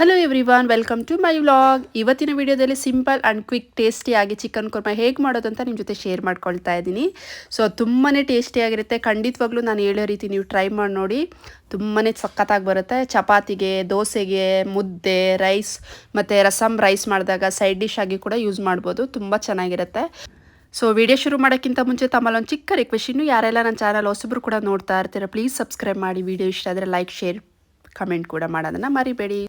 Hello everyone welcome to my vlog ಇವತ್ತಿನ ವಿಡಿಯೋದಲ್ಲಿ simple and quick ಟೇಸ್ಟಿಯಾಗಿ ಚಿಕನ್ ಕುರ್ಮ ಹೇಗೆ ಮಾಡೋದು ಅಂತ ನಿಮ್ಮ ಜೊತೆ ಶೇರ್ ಮಾಡ್ಕೊಳ್ತಾ ಇದ್ದೀನಿ. ಸೊ ತುಂಬಾ ಟೇಸ್ಟಿಯಾಗಿರುತ್ತೆ ಖಂಡಿತವಾಗ್ಲೂ ನಾನು ಹೇಳೋ ರೀತಿ ನೀವು ಟ್ರೈ ಮಾಡಿ ನೋಡಿ. ತುಂಬಾ ಸಖತ್ತಾಗಿ ಬರುತ್ತೆ. ಚಪಾತಿಗೆ, ದೋಸೆಗೆ, ಮುದ್ದೆ ರೈಸ್ ಮತ್ತು ರಸಮ್ ರೈಸ್ ಮಾಡಿದಾಗ ಸೈಡ್ ಡಿಶ್ ಆಗಿ ಕೂಡ ಯೂಸ್ ಮಾಡ್ಬೋದು. ತುಂಬ ಚೆನ್ನಾಗಿರುತ್ತೆ. ಸೊ ವಿಡಿಯೋ ಶುರು ಮಾಡೋಕ್ಕಿಂತ ಮುಂಚೆ ತಮ್ಮಲ್ಲೊಂದು ಚಿಕ್ಕ ರಿಕ್ವೆಸ್ಟ್ ಇನ್ನು ಯಾರೆಲ್ಲ ನನ್ನ ಚಾನಲ್ ಹೊಸಬ್ರು ಕೂಡ ನೋಡ್ತಾ ಇರ್ತೀರ ಪ್ಲೀಸ್ ಸಬ್ಸ್ಕ್ರೈಬ್ ಮಾಡಿ. ವಿಡಿಯೋ ಇಷ್ಟ ಆದರೆ ಲೈಕ್ ಶೇರ್ ಕಮೆಂಟ್ ಕೂಡ ಮಾಡೋದನ್ನು ಮರಿಬೇಡಿ.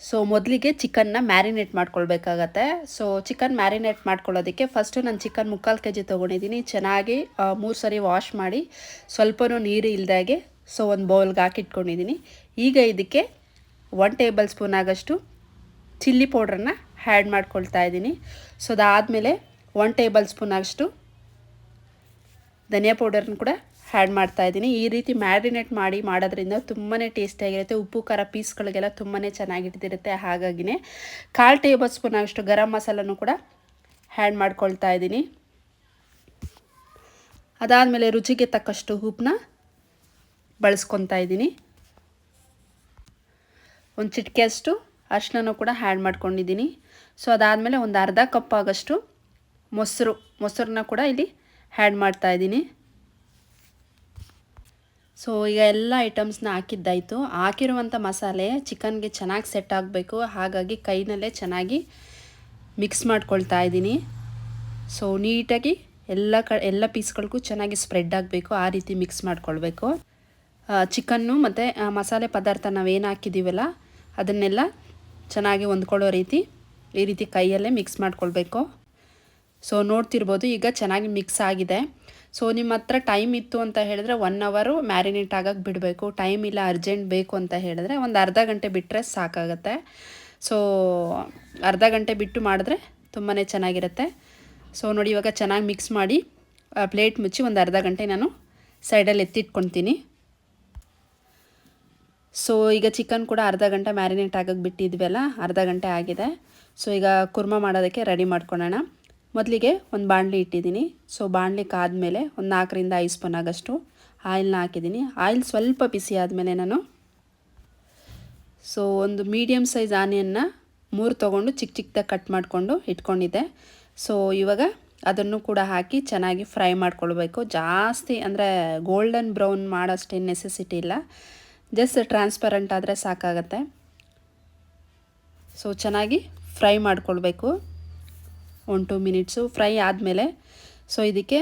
ಸೊ ಮೊದಲಿಗೆ ಚಿಕನ್ನ ಮ್ಯಾರಿನೇಟ್ ಮಾಡ್ಕೊಳ್ಬೇಕಾಗತ್ತೆ. ಸೊ ಚಿಕನ್ ಮ್ಯಾರಿನೇಟ್ ಮಾಡ್ಕೊಳ್ಳೋದಕ್ಕೆ ಫಸ್ಟು ನಾನು ಚಿಕನ್ ಮುಕ್ಕಾಲು ಕೆ ಜಿ ತೊಗೊಂಡಿದ್ದೀನಿ. ಚೆನ್ನಾಗಿ ಮೂರು ಸರಿ ವಾಶ್ ಮಾಡಿ ಸ್ವಲ್ಪನೂ ನೀರು ಇಲ್ದಾಗೆ ಸೊ ಒಂದು ಬೌಲ್ಗೆ ಹಾಕಿಟ್ಕೊಂಡಿದ್ದೀನಿ. ಈಗ ಇದಕ್ಕೆ ಒನ್ ಟೇಬಲ್ ಸ್ಪೂನ್ ಆಗಷ್ಟು ಚಿಲ್ಲಿ ಪೌಡ್ರನ್ನ ಆ್ಯಡ್ ಮಾಡ್ಕೊಳ್ತಾ ಇದ್ದೀನಿ. ಸೊ ಅದಾದಮೇಲೆ ಒನ್ ಟೇಬಲ್ ಸ್ಪೂನ್ ಆಗಷ್ಟು ಧನಿಯಾ ಪೌಡರ್ನ ಕೂಡ ಆ್ಯಡ್ ಮಾಡ್ತಾ ಇದ್ದೀನಿ. ಈ ರೀತಿ ಮ್ಯಾರಿನೇಟ್ ಮಾಡಿ ಮಾಡೋದ್ರಿಂದ ತುಂಬಾ ಟೇಸ್ಟಿಯಾಗಿರುತ್ತೆ. ಉಪ್ಪು, ಖಾರ ಪೀಸ್ಗಳಿಗೆಲ್ಲ ತುಂಬಾ ಚೆನ್ನಾಗಿಟ್ಟಿರುತ್ತೆ. ಹಾಗಾಗಿನೇ ಕಾಲು ಟೇಬಲ್ ಸ್ಪೂನ್ ಅಷ್ಟು ಗರಂ ಮಸಾಲನೂ ಕೂಡ ಆ್ಯಡ್ ಮಾಡ್ಕೊಳ್ತಾ ಇದ್ದೀನಿ. ಅದಾದಮೇಲೆ ರುಚಿಗೆ ತಕ್ಕಷ್ಟು ಉಪ್ಪನ್ನ ಬಳಸ್ಕೊತಾ ಇದ್ದೀನಿ. ಒಂದು ಚಿಟಿಕೆಯಷ್ಟು ಅರ್ಶಿನೂ ಕೂಡ ಹ್ಯಾಡ್ ಮಾಡ್ಕೊಂಡಿದ್ದೀನಿ. ಸೊ, ಅದಾದಮೇಲೆ ಒಂದು ಅರ್ಧ ಕಪ್ ಆಗಷ್ಟು ಮೊಸರು, ಮೊಸರನ್ನ ಕೂಡ ಇಲ್ಲಿ ಹ್ಯಾಡ್ ಮಾಡ್ತಾ ಇದ್ದೀನಿ. ಸೊ, ಈಗ ಎಲ್ಲ ಐಟಮ್ಸ್ನ ಹಾಕಿದ್ದಾಯಿತು. ಹಾಕಿರುವಂಥ ಮಸಾಲೆ ಚಿಕನ್ಗೆ ಚೆನ್ನಾಗಿ ಸೆಟ್ ಆಗಬೇಕು. ಹಾಗಾಗಿ ಕೈನಲ್ಲೇ ಚೆನ್ನಾಗಿ ಮಿಕ್ಸ್ ಮಾಡ್ಕೊಳ್ತಾ ಇದ್ದೀನಿ. ಸೊ, ನೀಟಾಗಿ ಎಲ್ಲ ಕ, ಎಲ್ಲ ಪೀಸ್ಗಳಿಗೂ ಚೆನ್ನಾಗಿ ಸ್ಪ್ರೆಡ್ ಆಗಬೇಕು. ಆ ರೀತಿ ಮಿಕ್ಸ್ ಮಾಡ್ಕೊಳ್ಬೇಕು. ಚಿಕನ್ನು ಮತ್ತು ಮಸಾಲೆ ಪದಾರ್ಥ ನಾವೇನು ಹಾಕಿದ್ದೀವಲ್ಲ ಅದನ್ನೆಲ್ಲ ಚೆನ್ನಾಗಿ ಹೊಂದ್ಕೊಳ್ಳೋ ರೀತಿ ಈ ರೀತಿ ಕೈಯಲ್ಲೇ ಮಿಕ್ಸ್ ಮಾಡ್ಕೊಳ್ಬೇಕು. ಸೊ ನೋಡ್ತಿರ್ಬೋದು, ಈಗ ಚೆನ್ನಾಗಿ ಮಿಕ್ಸ್ ಆಗಿದೆ. ಸೊ ನಿಮ್ಮ ಹತ್ರ ಟೈಮ್ ಇತ್ತು ಅಂತ ಹೇಳಿದ್ರೆ ಒನ್ ಅವರು ಮ್ಯಾರಿನೇಟ್ ಆಗಕ್ಕೆ ಬಿಡಬೇಕು. ಟೈಮ್ ಇಲ್ಲ ಅರ್ಜೆಂಟ್ ಬೇಕು ಅಂತ ಹೇಳಿದ್ರೆ ಒಂದು ಅರ್ಧ ಗಂಟೆ ಬಿಟ್ಟರೆ ಸಾಕಾಗುತ್ತೆ. ಸೊ ಅರ್ಧ ಗಂಟೆ ಬಿಟ್ಟು ಮಾಡಿದ್ರೆ ತುಂಬಾ ಚೆನ್ನಾಗಿರುತ್ತೆ. ಸೊ ನೋಡಿ ಇವಾಗ ಚೆನ್ನಾಗಿ ಮಿಕ್ಸ್ ಮಾಡಿ ಪ್ಲೇಟ್ ಮುಚ್ಚಿ ಒಂದು ಅರ್ಧ ಗಂಟೆ ನಾನು ಸೈಡಲ್ಲಿ ಎತ್ತಿಟ್ಕೊತೀನಿ. ಸೊ ಈಗ ಚಿಕನ್ ಕೂಡ ಅರ್ಧ ಗಂಟೆ ಮ್ಯಾರಿನೇಟ್ ಆಗೋಕ್ಕೆ ಬಿಟ್ಟಿದ್ವಲ್ಲ, ಅರ್ಧ ಗಂಟೆ ಆಗಿದೆ. ಸೊ ಈಗ ಕುರ್ಮ ಮಾಡೋದಕ್ಕೆ ರೆಡಿ ಮಾಡ್ಕೊಳ್ಳೋಣ ಮೊದಲಿಗೆ ಒಂದು ಬಾಣಲಿ ಇಟ್ಟಿದ್ದೀನಿ. ಸೊ ಬಾಣಲಿ ಕಾದ್ಮೇಲೆ ಒಂದು ನಾಲ್ಕರಿಂದ ಐದು ಸ್ಪೂನ್ ಆಗಷ್ಟು ಆಯಿಲ್ನ ಹಾಕಿದ್ದೀನಿ. ಆಯಿಲ್ ಸ್ವಲ್ಪ ಬಿಸಿ ಆದಮೇಲೆ ನಾನು ಸೊ ಒಂದು ಮೀಡಿಯಮ್ ಸೈಜ್ ಆನಿಯನ್ನ ಮೂರು ತೊಗೊಂಡು ಚಿಕ್ಕ ಚಿಕ್ಕದಾಗಿ ಕಟ್ ಮಾಡಿಕೊಂಡು ಇಟ್ಕೊಂಡಿದ್ದೆ. ಸೊ ಇವಾಗ ಅದನ್ನು ಕೂಡ ಹಾಕಿ ಚೆನ್ನಾಗಿ ಫ್ರೈ ಮಾಡ್ಕೊಳ್ಬೇಕು. ಜಾಸ್ತಿ ಅಂದರೆ ಗೋಲ್ಡನ್ ಬ್ರೌನ್ ಮಾಡೋಷ್ಟೇನು ನೆಸೆಸಿಟಿ ಇಲ್ಲ. ಜಸ್ಟ್ ಟ್ರಾನ್ಸ್ಪರೆಂಟ್ ಆದರೆ ಸಾಕಾಗತ್ತೆ. ಸೊ ಚೆನ್ನಾಗಿ ಫ್ರೈ ಮಾಡ್ಕೊಳ್ಬೇಕು. ಒನ್ ಟು ಮಿನಿಟ್ಸು ಫ್ರೈ ಆದಮೇಲೆ ಸೊ ಇದಕ್ಕೆ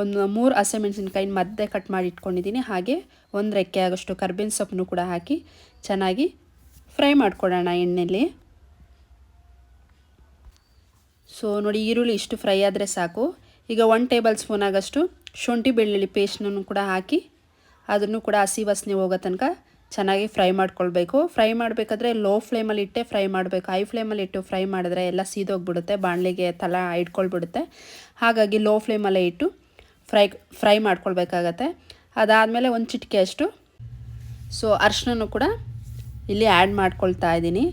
ಒಂದು ಮೂರು ಹಸಿಮೆಣ್ಸಿನ್ಕಾಯಿನ ಮಧ್ಯೆ ಕಟ್ ಮಾಡಿ ಇಟ್ಕೊಂಡಿದ್ದೀನಿ. ಹಾಗೆ ಒಂದು ರೆಕ್ಕೆ ಆಗೋಷ್ಟು ಕರ್ಬೇವಿನ ಸೊಪ್ಪನ್ನು ಕೂಡ ಹಾಕಿ ಚೆನ್ನಾಗಿ ಫ್ರೈ ಮಾಡಿಕೊಡೋಣ ಎಣ್ಣೆಯಲ್ಲಿ ಸೊ ನೋಡಿ ಈರುಳ್ಳಿ ಇಷ್ಟು ಫ್ರೈ ಆದರೆ ಸಾಕು. ಈಗ ಒನ್ ಟೇಬಲ್ ಸ್ಪೂನ್ ಆಗೋಷ್ಟು ಶುಂಠಿ ಬೆಳ್ಳುಳ್ಳಿ ಪೇಸ್ಟ್ನೂ ಕೂಡ ಹಾಕಿ, ಅದನ್ನು ಕೂಡ ಹಸಿ ವಾಸನೆ ಹೋಗೋ ತನಕ ಚೆನ್ನಾಗಿ ಫ್ರೈ ಮಾಡ್ಕೊಳ್ಬೇಕು. ಫ್ರೈ ಮಾಡಬೇಕಾದ್ರೆ ಲೋ ಫ್ಲೇಮಲ್ಲಿ ಇಟ್ಟೆ ಫ್ರೈ ಮಾಡಬೇಕು. ಹೈ ಫ್ಲೇಮಲ್ಲಿ ಇಟ್ಟು ಫ್ರೈ ಮಾಡಿದ್ರೆ ಎಲ್ಲ ಸೀದೋಗ್ಬಿಡುತ್ತೆ. ಬಾಣಲಿಗೆ ತಲ ಇಟ್ಕೊಳ್ಬಿಡುತ್ತೆ. ಹಾಗಾಗಿ ಲೋ ಫ್ಲೇಮಲ್ಲೇ ಇಟ್ಟು ಫ್ರೈ ಫ್ರೈ ಮಾಡ್ಕೊಳ್ಬೇಕಾಗತ್ತೆ. ಅದಾದಮೇಲೆ ಒಂದು ಚಿಟಿಕೆ ಅಷ್ಟು. ಸೊ ಅರ್ಶಿನೂ ಕೂಡ ಇಲ್ಲಿ ಆ್ಯಡ್ ಮಾಡ್ಕೊಳ್ತಾ ಇದ್ದೀನಿ.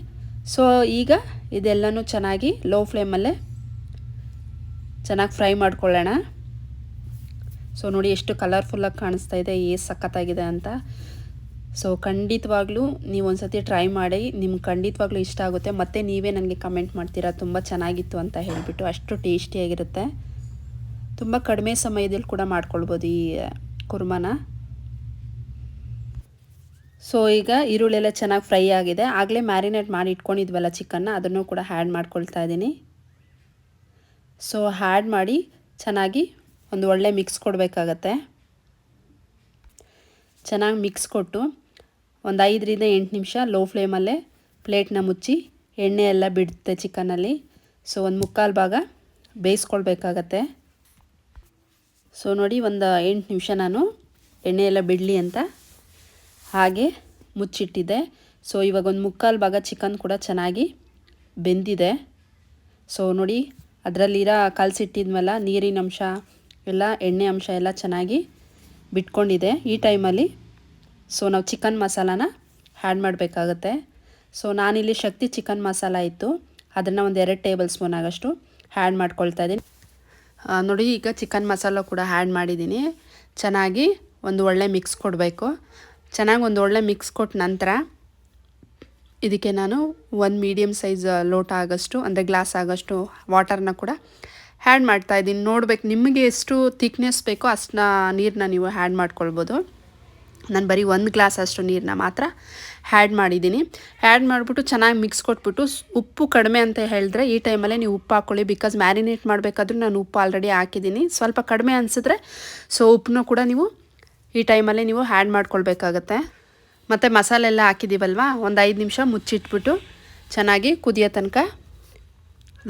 ಸೊ ಈಗ ಇದೆಲ್ಲನೂ ಚೆನ್ನಾಗಿ ಲೋ ಫ್ಲೇಮಲ್ಲೇ ಚೆನ್ನಾಗಿ ಫ್ರೈ ಮಾಡ್ಕೊಳ್ಳೋಣ. ಸೊ ನೋಡಿ ಎಷ್ಟು ಕಲರ್ಫುಲ್ಲಾಗಿ ಕಾಣಿಸ್ತಾ ಇದೆ. ಏ ಸಖತ್ತಾಗಿದೆ ಅಂತ. ಸೊ ಖಂಡಿತವಾಗ್ಲೂ ನೀವು ಒಂದು ಸತಿ ಟ್ರೈ ಮಾಡಿ, ನಿಮ್ಗೆ ಖಂಡಿತವಾಗ್ಲೂ ಇಷ್ಟ ಆಗುತ್ತೆ. ಮತ್ತೆ ನೀವೇ ನನಗೆ ಕಮೆಂಟ್ ಮಾಡ್ತೀರಾ? ತುಂಬ ಚೆನ್ನಾಗಿತ್ತು ಅಂತ ಹೇಳಿಬಿಟ್ಟು ಅಷ್ಟು ಟೇಸ್ಟಿಯಾಗಿರುತ್ತೆ ತುಂಬ ಕಡಿಮೆ ಸಮಯದಲ್ಲಿ ಕೂಡ ಮಾಡ್ಕೊಳ್ಬೋದು ಈ ಕುರ್ಮಾನ. ಸೊ ಈಗ ಈರುಳ್ಳೆಲ್ಲ ಚೆನ್ನಾಗಿ ಫ್ರೈ ಆಗಿದೆ. ಆಗಲೇ ಮ್ಯಾರಿನೇಟ್ ಮಾಡಿ ಇಟ್ಕೊಂಡಿದ್ವಲ್ಲ ಚಿಕನ್ನ, ಅದನ್ನು ಕೂಡ ಹ್ಯಾಡ್ ಮಾಡ್ಕೊಳ್ತಾ ಇದ್ದೀನಿ. ಸೊ ಹ್ಯಾಡ್ ಮಾಡಿ ಚೆನ್ನಾಗಿ ಒಂದು ಒಳ್ಳೆ ಮಿಕ್ಸ್ ಕೊಡಬೇಕಾಗತ್ತೆ. ಚೆನ್ನಾಗಿ ಮಿಕ್ಸ್ ಕೊಟ್ಟು ಒಂದು ಐದರಿಂದ ಎಂಟು ನಿಮಿಷ ಲೋ ಫ್ಲೇಮಲ್ಲೇ ಪ್ಲೇಟ್ನ ಮುಚ್ಚಿ ಎಣ್ಣೆ ಎಲ್ಲ ಬಿಡುತ್ತೆ ಚಿಕನಲ್ಲಿ. ಸೊ ಒಂದು ಮುಕ್ಕಾಲು ಭಾಗ ಬೇಯಿಸ್ಕೊಳ್ಬೇಕಾಗತ್ತೆ. ಸೊ ನೋಡಿ ಒಂದು ಎಂಟು ನಿಮಿಷ ನಾನು ಎಣ್ಣೆ ಎಲ್ಲ ಬಿಡಲಿ ಅಂತ ಹಾಗೆ ಮುಚ್ಚಿಟ್ಟಿದ್ದೆ. ಸೊ ಇವಾಗ ಒಂದು ಮುಕ್ಕಾಲು ಭಾಗ ಚಿಕನ್ ಕೂಡ ಚೆನ್ನಾಗಿ ಬೆಂದಿದೆ. ಸೊ ನೋಡಿ ಅದರಲ್ಲಿರೋ ಕಲಸಿಟ್ಟಿದ್ಮೇಲೆ ನೀರಿನ ಅಂಶ, ಎಲ್ಲ ಎಣ್ಣೆ ಅಂಶ ಎಲ್ಲ ಚೆನ್ನಾಗಿ ಬಿಟ್ಕೊಂಡಿದೆ. ಈ ಟೈಮಲ್ಲಿ ಸೊ ನಾವು ಚಿಕನ್ ಮಸಾಲಾನ ಆ್ಯಡ್ ಮಾಡಬೇಕಾಗತ್ತೆ. ಸೊ ನಾನಿಲ್ಲಿ ಶಕ್ತಿ ಚಿಕನ್ ಮಸಾಲ ಇತ್ತು. ಅದನ್ನು ಒಂದು ಎರಡು ಟೇಬಲ್ ಸ್ಪೂನ್ ಆಗೋಷ್ಟು ಆ್ಯಡ್ ಮಾಡ್ಕೊಳ್ತಾ ಇದ್ದೀನಿ. ನೋಡಿ, ಈಗ ಚಿಕನ್ ಮಸಾಲ ಕೂಡ ಆ್ಯಡ್ ಮಾಡಿದ್ದೀನಿ. ಚೆನ್ನಾಗಿ ಒಂದು ಒಳ್ಳೆ ಮಿಕ್ಸ್ ಕೊಡಬೇಕು. ಚೆನ್ನಾಗಿ ಒಂದು ಒಳ್ಳೆ ಮಿಕ್ಸ್ ಕೊಟ್ಟ ನಂತರ ಇದಕ್ಕೆ ನಾನು ಒಂದು ಮೀಡಿಯಮ್ ಸೈಜ್ ಲೋಟ ಆಗೋಷ್ಟು, ಅಂದರೆ ಗ್ಲಾಸ್ ಆಗೋಷ್ಟು ವಾಟರ್ನ ಕೂಡ ಹ್ಯಾಡ್ ಮಾಡ್ತಾ ಇದ್ದೀನಿ. ನೋಡ್ಬೇಕು, ನಿಮಗೆ ಎಷ್ಟು ಥಿಕ್ನೆಸ್ ಬೇಕೋ ಅಷ್ಟನ್ನ ನೀರನ್ನ ನೀವು ಹ್ಯಾಡ್ ಮಾಡ್ಕೊಳ್ಬೋದು. ನಾನು ಬರೀ ಒಂದು ಗ್ಲಾಸ್ ಅಷ್ಟು ನೀರನ್ನ ಮಾತ್ರ ಹ್ಯಾಡ್ ಮಾಡಿದ್ದೀನಿ. ಹ್ಯಾಡ್ ಮಾಡಿಬಿಟ್ಟು ಚೆನ್ನಾಗಿ ಮಿಕ್ಸ್ ಕೊಟ್ಬಿಟ್ಟು ಉಪ್ಪು ಕಡಿಮೆ ಅಂತ ಹೇಳಿದ್ರೆ ಈ ಟೈಮಲ್ಲೇ ನೀವು ಉಪ್ಪು ಹಾಕ್ಕೊಳ್ಳಿ ಬಿಕಾಸ್ ಮ್ಯಾರಿನೇಟ್ ಮಾಡಬೇಕಾದ್ರೂ ನಾನು ಉಪ್ಪು ಆಲ್ರೆಡಿ ಹಾಕಿದ್ದೀನಿ. ಸ್ವಲ್ಪ ಕಡಿಮೆ ಅನಿಸಿದ್ರೆ ಸೊ ಉಪ್ಪನ್ನು ಕೂಡ ನೀವು ಈ ಟೈಮಲ್ಲೇ ನೀವು ಹ್ಯಾಡ್ ಮಾಡ್ಕೊಳ್ಬೇಕಾಗತ್ತೆ. ಮತ್ತು ಮಸಾಲೆ ಎಲ್ಲ ಹಾಕಿದ್ದೀವಲ್ವಾ? ಒಂದು ಐದು ನಿಮಿಷ ಮುಚ್ಚಿಟ್ಬಿಟ್ಟು ಚೆನ್ನಾಗಿ ಕುದಿಯೋ ತನಕ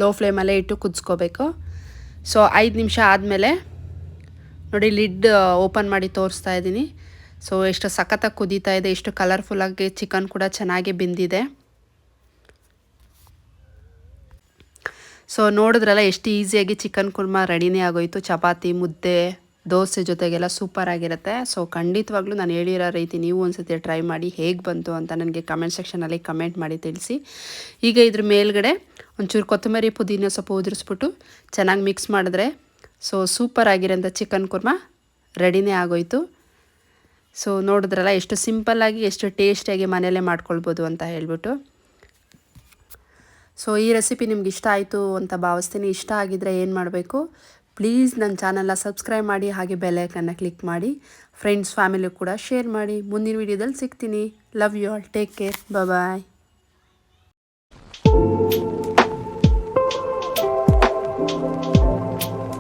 ಲೋ ಫ್ಲೇಮಲ್ಲೇ ಇಟ್ಟು ಕುದಿಸ್ಕೋಬೇಕು. ಸೊ ಐದು ನಿಮಿಷ ಆದಮೇಲೆ ನೋಡಿ ಲಿಡ್ ಓಪನ್ ಮಾಡಿ ತೋರಿಸ್ತಾ ಇದ್ದೀನಿ. ಸೊ ಎಷ್ಟು ಸಖತ್ತಾಗಿ ಕುದೀತಾ ಇದೆ ಎಷ್ಟು ಕಲರ್ಫುಲ್ಲಾಗಿ ಚಿಕನ್ ಕೂಡ ಚೆನ್ನಾಗಿ ಬೆಂದಿದೆ. ಸೊ ನೋಡಿದ್ರಲ್ಲ ಎಷ್ಟು ಈಸಿಯಾಗಿ ಚಿಕನ್ ಕುರ್ಮಾ ರೆಡಿನೇ ಆಗೋಯ್ತು. ಚಪಾತಿ, ಮುದ್ದೆ, ದೋಸೆ ಜೊತೆಗೆಲ್ಲ ಸೂಪರ್ ಆಗಿರುತ್ತೆ. ಸೊ ಖಂಡಿತವಾಗ್ಲೂ ನಾನು ಹೇಳಿರೋ ರೀತಿ ನೀವು ಒಂದ್ಸತಿ ಟ್ರೈ ಮಾಡಿ ಹೇಗೆ ಬಂತು ಅಂತ ನನಗೆ ಕಮೆಂಟ್ ಸೆಕ್ಷನಲ್ಲಿ ಕಮೆಂಟ್ ಮಾಡಿ ತಿಳಿಸಿ. ಈಗ ಇದ್ರ ಮೇಲ್ಗಡೆ ಒಂಚೂರು ಕೊತ್ತಂಬರಿ ಪುದೀನ ಸ್ವಲ್ಪ ಉದುರಿಸ್ಬಿಟ್ಟು ಚೆನ್ನಾಗಿ ಮಿಕ್ಸ್ ಮಾಡಿದ್ರೆ ಸೊ ಸೂಪರ್ ಆಗಿರೋಂಥ ಚಿಕನ್ ಕುರ್ಮಾ ರೆಡಿನೇ ಆಗೋಯ್ತು. ಸೊ ನೋಡಿದ್ರಲ್ಲ, ಎಷ್ಟು ಸಿಂಪಲ್ಲಾಗಿ ಎಷ್ಟು ಟೇಸ್ಟಿಯಾಗಿ ಮನೆಯಲ್ಲೇ ಮಾಡ್ಕೊಳ್ಬೋದು ಅಂತ ಹೇಳ್ಬಿಟ್ಟು. ಸೊ ಈ ರೆಸಿಪಿ ನಿಮ್ಗೆ ಇಷ್ಟ ಆಯಿತು ಅಂತ ಭಾವಿಸ್ತೀನಿ. ಇಷ್ಟ ಆಗಿದ್ರೆ ಏನು ಮಾಡಬೇಕು? ಪ್ಲೀಸ್ ನನ್ನ ಚಾನಲ್ನ ಸಬ್ಸ್ಕ್ರೈಬ್ ಮಾಡಿ, ಹಾಗೆ ಬೆಲ್ಲೈಕನ್ನು ಕ್ಲಿಕ್ ಮಾಡಿ. ಫ್ರೆಂಡ್ಸ್, ಫ್ಯಾಮಿಲಿ ಕೂಡ ಶೇರ್ ಮಾಡಿ. ಮುಂದಿನ ವೀಡಿಯೋದಲ್ಲಿ ಸಿಗ್ತೀನಿ. Love you all. Take care. Bye